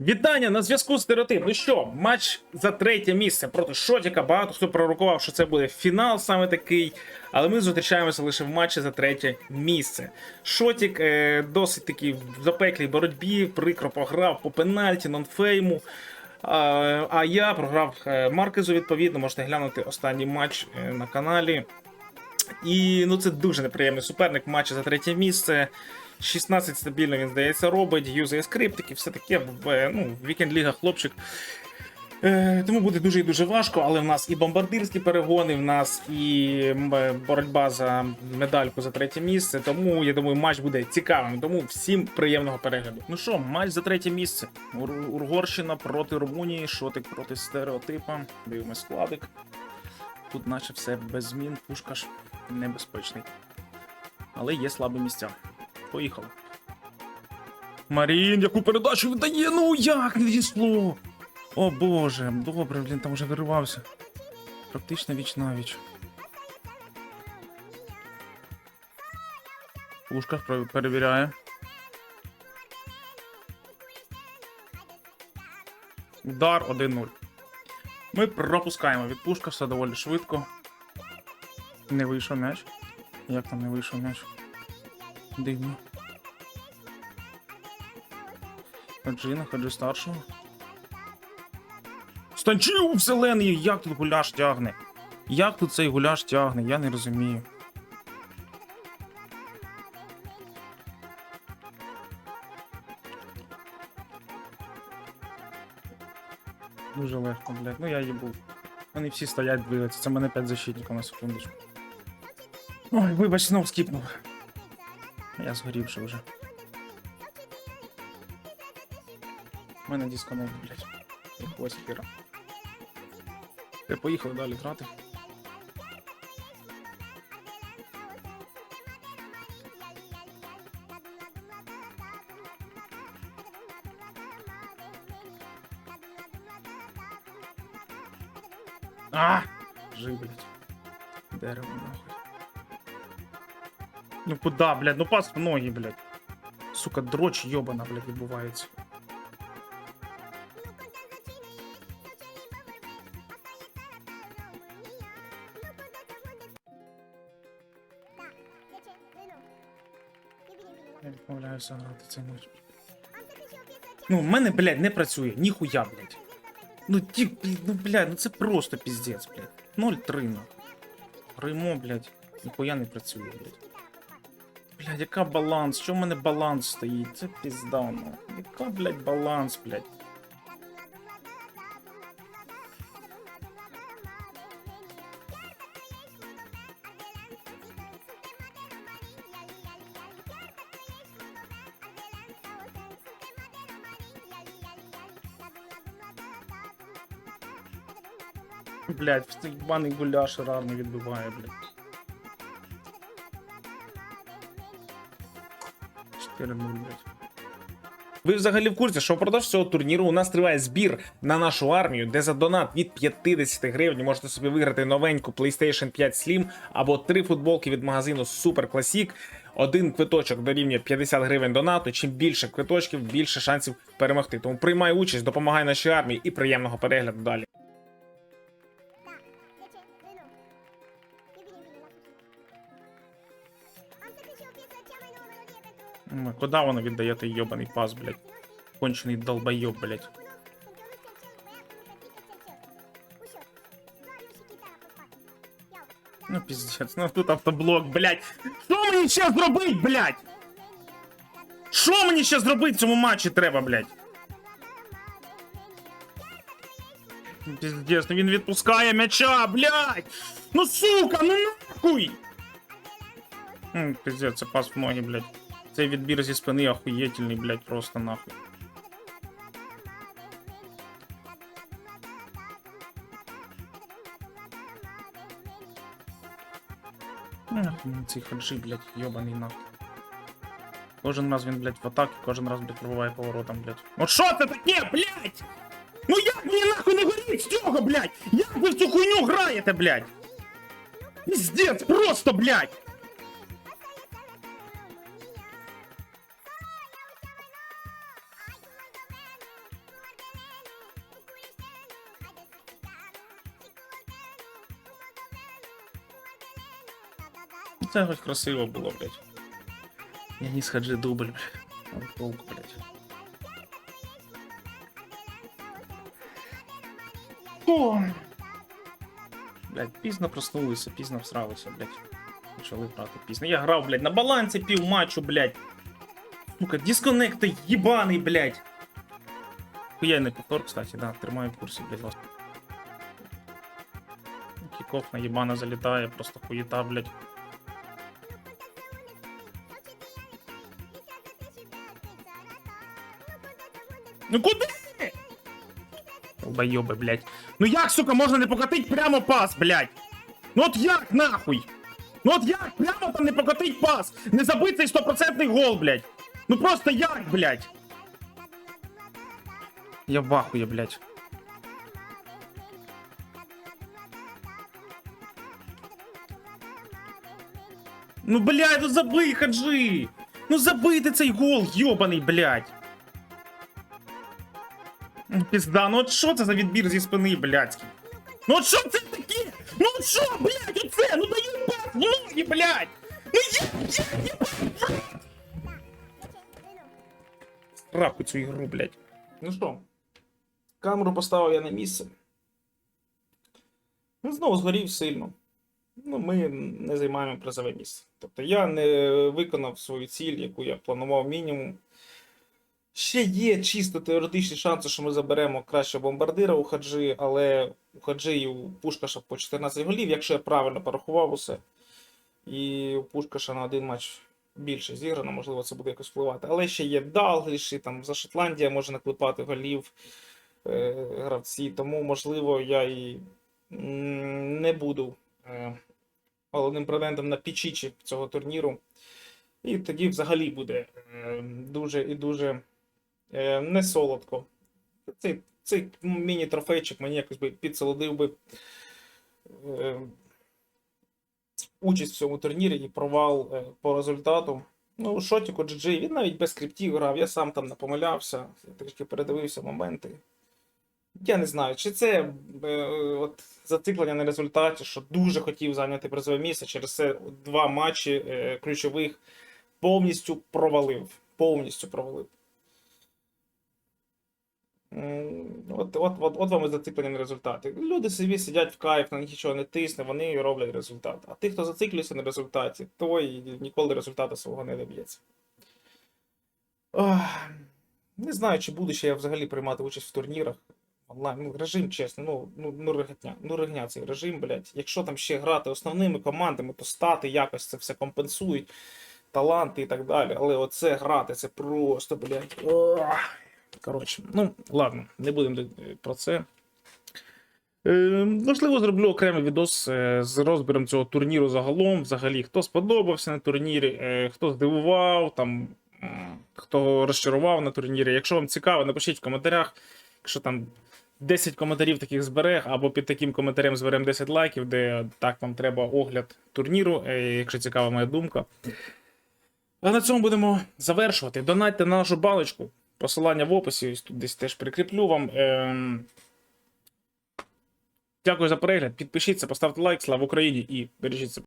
Вітання на зв'язку стереотип. Ну що, матч за третє місце проти Шотіка. Багато хто пророкував, що це буде фінал саме такий. Але ми зустрічаємося лише в матчі за третє місце. Шотік е, досить таки в запеклій боротьбі, прикро програв по пенальті, нонфейму. А, а я програв е, Маркезу відповідно. Можете глянути останній матч е, на каналі. І ну це дуже неприємний суперник матчі за третє місце. 16 стабільно він здається робить, юзає скриптики, все таке ну, в вікенд ліга хлопчик. Е, тому буде дуже і дуже важко, але в нас і бомбардирські перегони, в нас і е, боротьба за медальку за третє місце. Тому я думаю, матч буде цікавим. Тому всім приємного перегляду. Ну що, матч за третє місце. Ур- Угорщина проти Румунії, Шотик проти стереотипа. Дивимось складик. Тут наче все без змін, пушкаш небезпечний. Але є слабі місця. Поїхали. Марін, яку передачу віддає? Ну як не дійшло? О боже, добре, блін, там вже виривався. Практично віч навіч. Пушках про- перевіряє. Удар 1-0. Ми пропускаємо від пушка, все доволі швидко. Не вийшов м'яч. Як там не вийшов м'яч? Дивно. Хаджина, хаджи старшого. Станчів зелений! Як тут гуляш тягне? Як тут цей гуляш тягне? Я не розумію. Дуже легко, блядь. Ну я їбу. Вони всі стоять, дивляться. Це мене 5 защитників на секундочку. Ой, вибач, знов скіпнув. Я згорівши вже. У мене дисконект, блядь. Якогось хіра. Ти поїхали далі грати. А! Жив, блядь. Дерево нахуй. Ну куда, блядь? Ну пас в ноги, блядь. Сука, дрочь йобана, блядь, відбувається. Ну, в мене, блядь, не працює, ніхуя, блядь. Ну, ті, ну, блядь, ну це просто піздець, блядь. 0-3, ну. Римо, блядь, ніхуя не працює, блядь. Блядь, яка баланс? Що в мене баланс стоїть? Це пізда, ну. Яка, блядь, баланс, блядь? Блядь, цей баний гуляш рарно відбиває, блядь. Ви взагалі в курсі, що впродовж цього турніру у нас триває збір на нашу армію, де за донат від 50 гривень можете собі виграти новеньку PlayStation 5 Slim або три футболки від магазину Super Classic. Один квиточок дорівнює 50 гривень донату. Чим більше квиточків, більше шансів перемогти. Тому приймай участь, допомагай нашій армії і приємного перегляду далі. Куда воно віддає той йобаний пас, блядь? Кончений долбойоб, блядь. Ну піздець, ну тут автоблок, блядь. Що мені ще зробить, блядь? Що мені ще зробити в цьому матчі треба, блядь? Піздець, ну він відпускає м'яча, блядь! Ну сука, ну нахуй! М, Піздець, це пас в ноги, блядь. Цей відбір зі спини охуєтельний, блядь, просто нахуй. Цей хаджи, блядь, йобаний нахуй. Кожен раз він, блядь, в атакі, кожен раз, блядь, пробуває поворотом, блядь. От що це таке, блядь? Ну як мені нахуй не горіть з цього, блядь? Як ви в цю хуйню граєте, блядь? Піздець, просто, блядь! Хоч красиво було, блядь. Я не сходжу дубль, блядь. Толку, блядь. О! Блядь, пізно проснулися, пізно всралися, блядь. Почали грати пізно. Я грав, блядь, на балансі пів матчу, блядь. Сука, дисконекти єбаний, блядь. Хуяйний повтор, кстати, да, тримаю в курсі, блядь, вас. Кіков на єбана залітає, просто хуєта, блядь. Ну куди? Долбойоби, блядь. Ну як, сука, можна не покатить прямо пас, блядь? Ну от як, нахуй? Ну от як прямо там не покатить пас? Не забитий стопроцентний гол, блядь. Ну просто як, блядь? Я в ахує, блядь. Ну, блядь, ну забий, хаджи! Ну забийте цей гол, йобаний, блядь! Ну, Пізда, ну от що це за відбір зі спини, блядський? Ну от що це таке? Ну от що, блядь, оце? Ну даю пас в ноги, блядь! Ну як, як, як? Рапку цю ігру, блядь. Ну що, камеру поставив я на місце. Він знову згорів сильно. Ну, ми не займаємо призове місце. Тобто я не виконав свою ціль, яку я планував мінімум. Ще є чисто теоретичні шанси, що ми заберемо краще бомбардира у Хаджи, але у Хаджи і у Пушкаша по 14 голів, якщо я правильно порахував усе. І у Пушкаша на один матч більше зіграно, можливо, це буде якось впливати. Але ще є Далгліш, і там за Шотландія може наклепати голів е, гравці, тому, можливо, я і не буду е, головним претендентом на пічічі цього турніру. І тоді взагалі буде е, дуже і дуже не солодко. Цей, цей міні-трофейчик мені якось би підсолодив би е, участь в цьому турнірі і провал е, по результату. Ну, Шотіку GG, він навіть без скриптів грав, я сам там не помилявся, трішки передивився моменти. Я не знаю, чи це е, от, зациклення на результаті, що дуже хотів зайняти призове місце, через це два матчі е, ключових повністю провалив. Повністю провалив. От, от, от, от вам і зациклення на результаті. Люди собі сидять в кайф, на них нічого не тисне, вони роблять результат. А тих, хто зациклюється на результаті, той ніколи результату свого не доб'ється. Не знаю, чи буду ще я взагалі приймати участь в турнірах. Онлайн, ну, режим, чесно, ну, ну, ну, ригатня, ну, ригня цей режим, блядь. Якщо там ще грати основними командами, то стати якось це все компенсують, таланти і так далі. Але оце грати, це просто, блядь. ох. Коротше, ну, ладно, не будемо е, про це. Е, можливо, зроблю окремий відос е, з розбіром цього турніру загалом. Взагалі, хто сподобався на турнірі, хто здивував, там, хто розчарував на турнірі. Якщо вам цікаво, напишіть в коментарях. Якщо там 10 коментарів таких зберег, або під таким коментарем зберемо 10 лайків, де так вам треба огляд турніру, якщо цікава моя думка. А на цьому будемо завершувати. Донатьте на нашу баночку. Посилання в описі, ось тут десь теж прикріплю вам. Ем... Дякую за перегляд. Підпишіться, поставте лайк, слава Україні і бережіть себе.